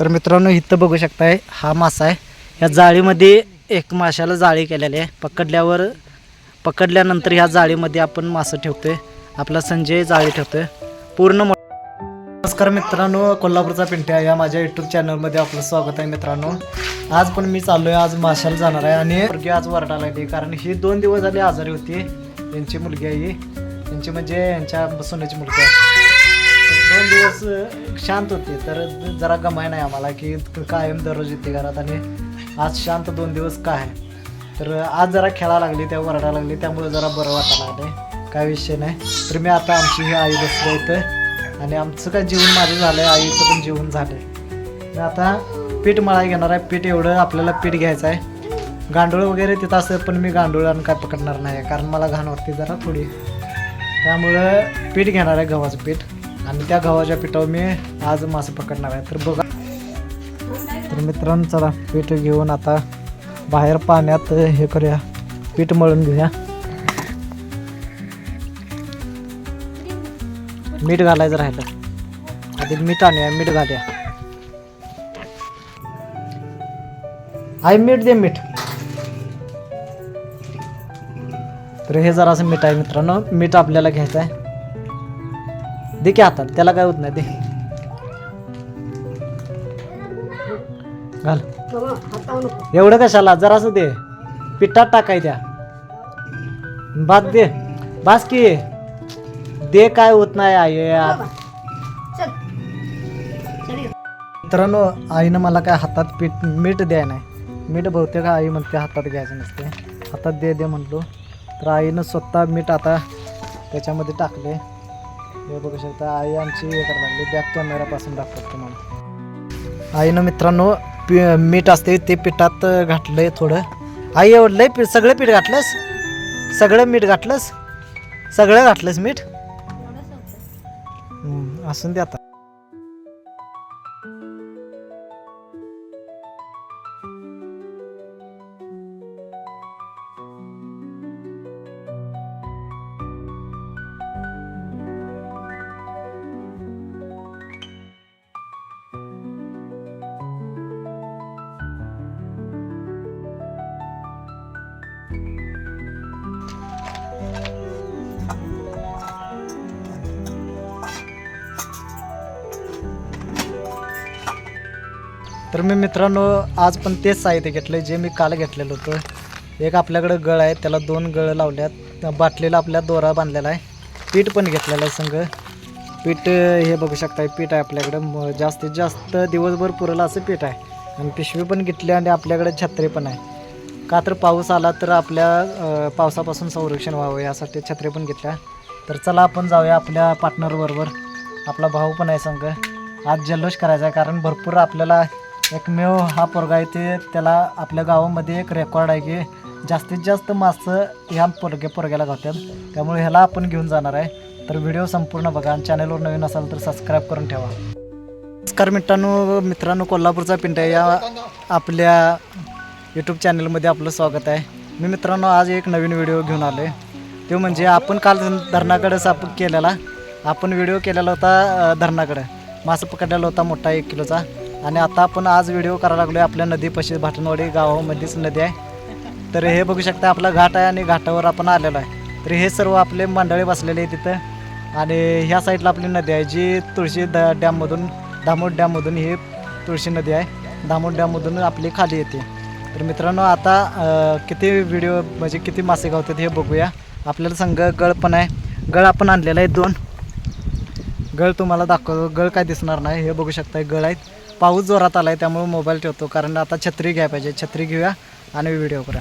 तर मित्रांनो इथं बघू शकताय हा मासा आहे. ह्या जाळीमध्ये एक माशाला जाळी केलेली आहे. पकडल्यावर पकडल्यानंतर ह्या जाळीमध्ये आपण मासं ठेवतोय. आपला संजय जाळी ठेवतोय. पूर्ण नमस्कार मित्रांनो कोल्हापूरचा पिंट्या या माझ्या यूट्यूब चॅनलमध्ये आपलं स्वागत आहे मित्रांनो. आज पण मी चाललोय आज माशाला जाणार आहे. आणि मुलगी आज वरडाला येते कारण ही दोन दिवस झाली आजारी होती. यांची मुलगी आहे ही. यांची म्हणजे यांच्या सोन्याची मुलगी आहे. दोन दिवस शांत होते. तर जरा गमाय नाही आम्हाला की कायम दररोज येते घरात आणि आज शांत दोन दिवस काय आहे? तर आज जरा खेळा लागली त्या वरडा लागली त्यामुळे जरा बरं वाटायला लागले काय विषय नाही. तर मी आता आमची ही आई बसली इथं. आणि आमचं काय जेवण माझं झालं आहे आईचं पण जेवण झालं मी आता पीठ मळाय घेणार आहे. पीठ एवढं आपल्याला पीठ घ्यायचं आहे. गांडूळ वगैरे तिथं असं पण मी गांडूळ आणि काय पकडणार नाही कारण मला घाण वाटते जरा थोडी. त्यामुळं पीठ घेणार आहे गव्हाचं पीठ. आणि त्या गव्हाच्या पिठावर मी आज मासे पकडणार आहे. तर बघा. तर मित्रांनो चला पीठ घेऊन आता बाहेर पाण्यात हे करूया. पीठ मळून घेऊया. मीठ घालायचं राहिलं. आधी मीठ आणूया मीठ घालूया. आई मीठ दे मीठ. तर हे जरासं मीठ आहे मित्रांनो. मीठ आपल्याला घ्यायचं आहे. दे की हातात त्याला काय होत नाही दे. घाल. एवढं कशाला? जरासं दे. पिठात टाकाय त्या. भात दे. बास की. दे काय होत नाही आई मित्रांनो आईनं मला काय हातात पीठ मीठ द्याय नाही. मीठ बहुतेक आई म्हणते हातात घ्यायचं नसते. हातात दे दे म्हणलो. तर आईनं स्वतः मीठ आता त्याच्यामध्ये टाकले हे बघू शकता आई आमची हे करायला लागली. बॅक कॅमेरापासून दाखवत तुम्हाला. आईनं मित्रांनो पी मीठ असते ते पिठात घातलंय थोडं. आई एवढं लय पीठ सगळं पीठ घातलंस? सगळं मीठ घातलंस? सगळं घातलंस मीठ? असून दे आता. तर मी मित्रांनो आज पण तेच साहित्य घेतलं जे मी काल घेतलेलं होतं. एक आपल्याकडं गळ आहे त्याला दोन गळं लावल्यात. बाटलीला आपल्या दोरा बांधलेला आहे. पीठ पण घेतलेलं आहे संग. पीठ हे बघू शकता पीठ आहे आपल्याकडं. जास्तीत जास्त दिवसभर पुरलं असं पीठ आहे. आणि पिशवी पण घेतली आणि आपल्याकडे छत्री पण आहे. का तर पाऊस आला तर आपल्या पावसापासून संरक्षण व्हावं यासाठी छत्री पण घेतल्या. तर चला आपण जाऊया आपल्या पार्टनरबरोबर आपला भाऊ पण आहे संघ आज जल्लोष करायचा आहे कारण भरपूर आपल्याला एकमेव हा पोरगा आहे ते. त्याला आपल्या गावामध्ये एक रेकॉर्ड आहे की जास्तीत जास्त मासं ह्या पोरगे पोरग्याला गावतात. त्यामुळे ह्याला आपण घेऊन जाणार आहे. तर व्हिडिओ संपूर्ण बघा आणि चॅनलवर नवीन असाल तर सबस्क्राईब करून ठेवा. नमस्कार मित्रांनो मित्रांनो कोल्हापूरचा पिंट्या या आपल्या यूट्यूब चॅनलमध्ये आपलं स्वागत आहे. मी मित्रांनो आज एक नवीन व्हिडिओ घेऊन आलो आहे. तो म्हणजे आपण काल धरणाकडं साप केलेला. आपण व्हिडिओ केलेला होता धरणाकडं. मासं पकडलेला होता मोठा एक किलोचा. आणि आता आपण आज व्हिडिओ करायला लागलो आहे आपल्या नदीपाशी भाटणवाडी गावामध्येच नदी आहे. तर हे बघू शकता आपला घाट आहे आणि घाटावर आपण आलेलो आहे. तर हे सर्व आपले मंडळी बसलेले आहे तिथं. आणि ह्या साईडला आपली नदी आहे जी तुळशी द डॅममधून दामोद डॅममधून ही तुळशी नदी आहे. दामोद डॅममधून आपली खाली येते. तर मित्रांनो आता किती व्हिडिओ म्हणजे किती मासे गावतात हे बघूया. आपल्याला संघ गळ पण आहे. गळ आपण आणलेला आहे दोन. गळ तुम्हाला दाखव गळ काय दिसणार नाही हे बघू शकता गळ आहेत. पाऊस जोरात आला आहे त्यामुळे मोबाईल ठेवतो. कारण आता छत्री घ्या पाहिजे. छत्री घेऊया आणि व्हिडिओ करा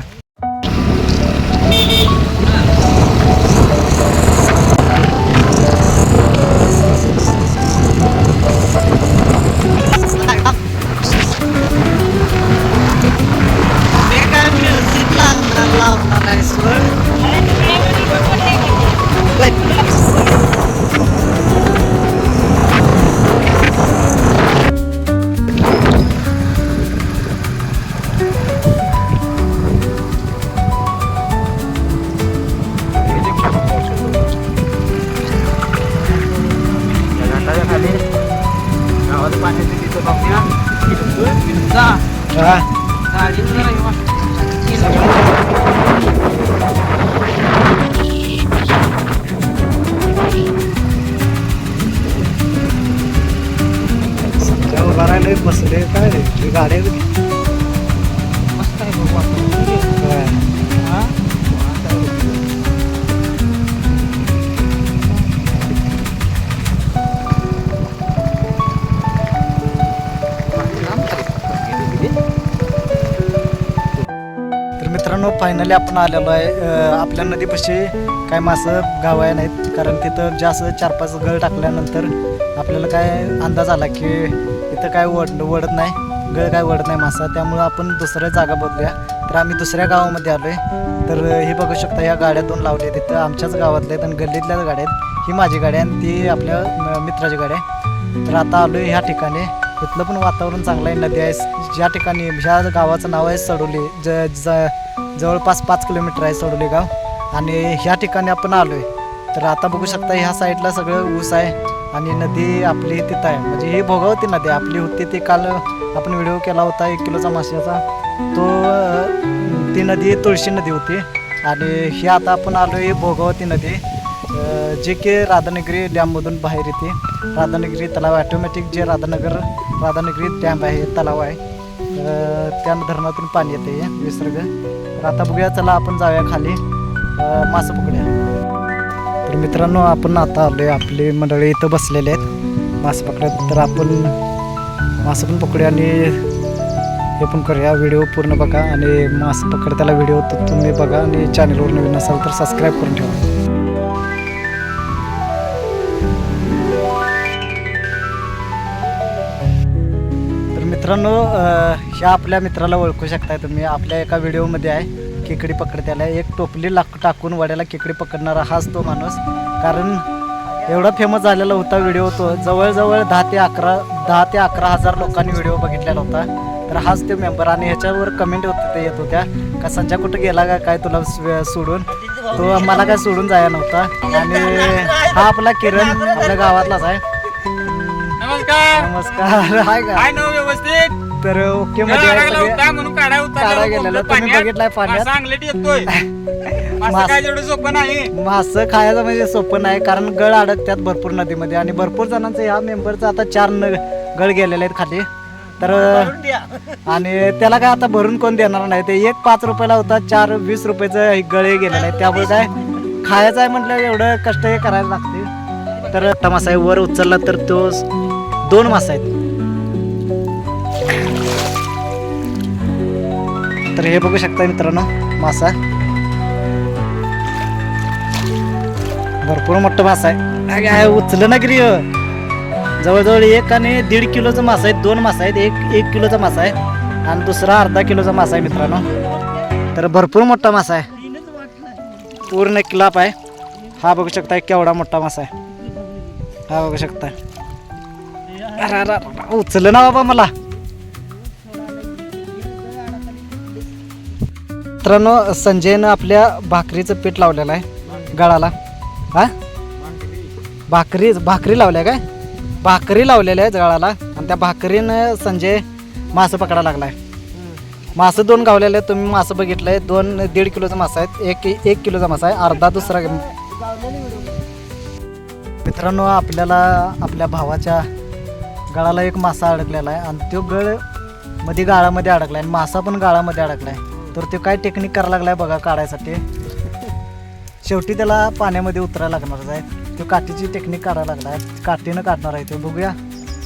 मित्रांनो फायनली आपण आलेलो आहे आपल्या नदीपाशी. काय मासं गावाय नाहीत कारण तिथं जास्त चार पाच गळ टाकल्यानंतर आपल्याला काय अंदाज आला की इथं काय वड वडत नाही गळ काय वडत नाही मासा. त्यामुळं आपण दुसऱ्या जागा बघूया तर आम्ही दुसऱ्या गावामध्ये आलो आहे तर हे बघू शकता या गाड्या दोन लावल्या तिथं आमच्याच गावातल्या आहेत आणि गल्लीतल्याच गाड्या आहेत. ही माझी गाडी आहे आणि ती आपल्या मित्राची गाडी आहे. तर आता आलो आहे ह्या ठिकाणी. इथलं पण वातावरण चांगलं आहे. नदी आहे. ज्या ठिकाणी ह्या गावाचं नाव आहे सडोली ज ज जवळपास पाच किलोमीटर आहे सडोली गाव आणि ह्या ठिकाणी आपण आलो आहे तर आता बघू शकता ह्या साईडला सगळं ऊस आहे आणि नदी आपली तिथं आहे. म्हणजे ही भोगावती नदी आपली होती ती काल आपण व्हिडिओ केला होता एक किलोचा माशाचा तो ती नदी तुळशी नदी होती. आणि ही आता आपण आलो आहे भोगावती नदी. जी जे की राधानगरी डॅममधून बाहेर येते. राधानगरी तलाव ऑटोमॅटिक जे राधानगर राधानगरी डॅम आहे तलाव आहे. त्या धरणातून पाणी येते विसर्ग तर आता बघूया चला आपण जाऊया खाली. मासं पकडूया. तर मित्रांनो आपण आता आलो आपली मंडळी इथं बसलेले आहेत. मासे पकडत तर आपण मासं पण पकडूया आणि हे पण करूया. व्हिडिओ पूर्ण बघा आणि मासं पकड त्याला व्हिडिओ तुम्ही बघा आणि चॅनलवर नवीन असाल तर सबस्क्राईब करून ठेवा. मित्रांनो ह्या आपल्या मित्राला ओळखू शकताय तुम्ही. आपल्या एका व्हिडिओमध्ये आहे खेकडी पकडत्याला. एक टोपली लाक टाकून वड्याला खेकडी पकडणारा हाच तो माणूस. कारण एवढा फेमस झालेला होता व्हिडिओ तो. जवळजवळ दहा ते अकरा दहा ते अकरा हजार लोकांनी व्हिडिओ बघितलेला होता. तर हाच ते मेंबर आणि ह्याच्यावर कमेंट होते ते येत होत्या का संजय कुठं गेला का? काय तुला सोडून? तो मला काय सोडून जायला नव्हता. आणि हा आपला किरण आपल्या गावातलाच आहे. नमस्कार. नमस्कार. हाय का? काय नाव व्यवस्थित. तर ओके मध्ये गळा आहे लागला सगळे. होता म्हणून काढा काढा गेलेला. तुम्ही बघितलाय पाण्यात? मासा अंगलट येतोय. मासा मास- काय जेवढं सोपं नाही. मासं खायचं म्हणजे सोपं नाही कारण गळ अडकतात भरपूर नदीमध्ये. आणि भरपूर जणांचं ह्या मेंबरचं आता चार न गळ गेलेले आहेत खाली. तर आणि त्याला काय आता भरून कोण देणार नाही. ते एक पाच रुपयाला होता चार वीस रुपयाचं हे गळे गेलेले आहेत. त्यामुळे काय खायचं आहे म्हटलं एवढं कष्ट हे करायला लागते. तर आता मासा आहे वर उचलला तर तो दोन मासा आहेत. तर हे बघू शकता मित्रांनो मासा. भरपूर मोठं मासा आहे. आहे उचलं ना गिरी हो. जवळजवळ एक आणि दीड किलोचा मासा आहे दोन मासा आहेत एक एक किलोचा मासा आहे आणि दुसरा अर्धा किलोचा मासा आहे मित्रांनो. तर भरपूर मोठा मासा आहे. पूर्ण क्लाप आहे. हा बघू शकता केवढा मोठा मासा आहे. हा बघू शकता अरे अरे अरे, उचललं ना बाबा मला. मित्रांनो संजयनं आपल्या भाकरीचं पीठ लावलेलं आहे गळाला. हा? भाकरी भाकरी लावल्या काय? भाकरी लावलेल्या आहेत गळाला. आणि त्या भाकरीनं संजय मासं पकडायला लागलाय. मासं दोन गावलेले आहेत. तुम्ही मासं बघितलंय. दोन दीड किलोचा मासा आहेत. एक एक किलोचा मासा आहे. अर्धा दुसरा मित्रांनो आपल्याला आपल्या भावाच्या गळाला एक मासा अडकलेला आहे आणि तो गळमध्ये गाळामध्ये अडकलाय आणि मासा पण गाळामध्ये अडकलाय. तर तो काय टेक्निक करायला लागलाय बघा काढायसाठी. शेवटी त्याला पाण्यामध्ये उतरायला लागणारच आहे. तो काठीची टेक्निक काढायला लागलाय. काठीनं काढणार आहे तो. बघूया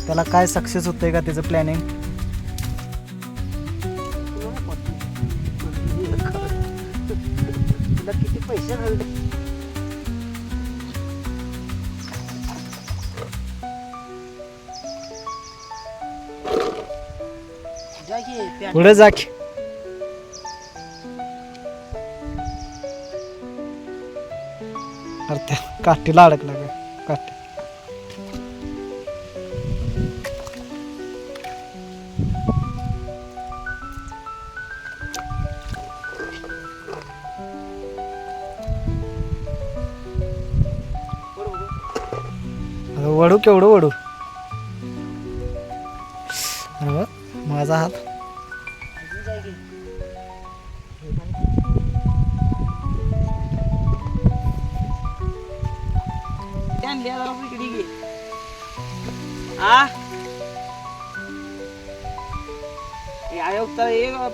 त्याला काय सक्सेस होतंय का त्याचं प्लॅनिंग किती पैसे पुढे जा की. अरे त्या काठीला अडकला का काठी. अरे वडू केवढं वडू? हो माझा हात.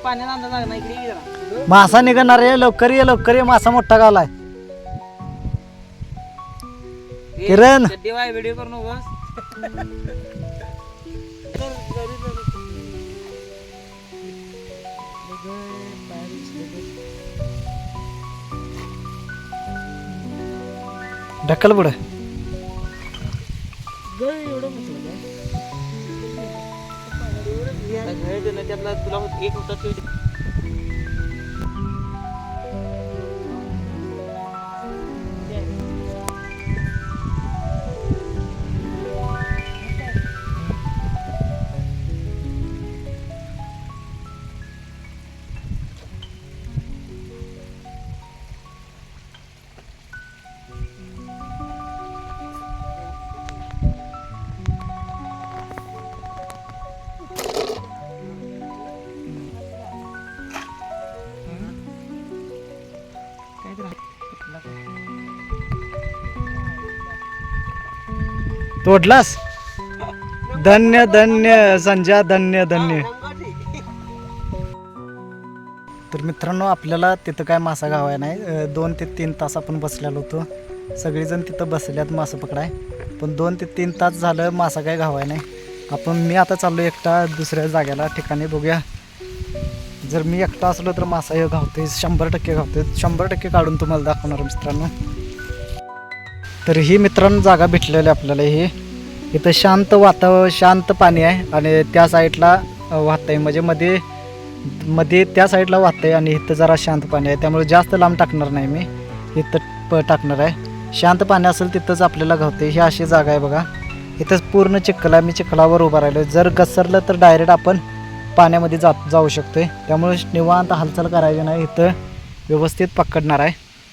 पाण्यात अंदाज लागला इकडे ये जरा. मासा निघणार आहे लवकर ये लवकर ये मासा मोठा गावलाय किरण. देवाय व्हिडिओ करू नकोस. ढकल पुढे. तुला एक होता तो तोडलास? धन्य धन्य संजय धन्य धन्य. तर मित्रांनो आपल्याला तिथं काय मासा गावाय नाही. दोन ते तीन तास आपण बसलेलो होतो. सगळेजण तिथं बसल्यात मासा पकडाय. पण दोन ते तीन तास झालं मासा काय गावाय नाही. आपण मी आता चाललो एकटा दुसऱ्या जागेला ठिकाणी बघूया. जर मी एकटा असलो तर मासा हे गावतोय शंभर टक्के गावतोय. शंभर टक्के काढून तुम्हाला दाखवणार मित्रांनो. तर ही मित्रांनो जागा भेटलेली आहे आपल्याला ही. इथं शांत वातावरण शांत पाणी आहे आणि त्या साईडला अ, आहे म्हणजे मध्ये मध्ये त्या साईडला वाहतंय आणि इथं जरा शांत पाणी आहे. त्यामुळे जास्त लांब टाकणार नाही मी. इथं प टाकणार आहे. शांत पाणी असेल तिथंच आपल्याला घावते ही अशी जागा आहे बघा. इथंच पूर्ण चिखल आहे. मी चिखलावर उभा राहिलो जर घसरलं तर डायरेक्ट आपण पाण्यामध्ये जात जाऊ शकतो आहे त्यामुळे निवांत हालचाल करायची नाही. इथं व्यवस्थित पकडणार आहे.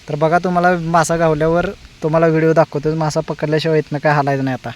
तर बघा तुम्हाला मासा गावल्यावर तुम्हाला व्हिडिओ दाखवतोच मासा पकडल्याशिवाय इथनं काय हालायचं नाही आता.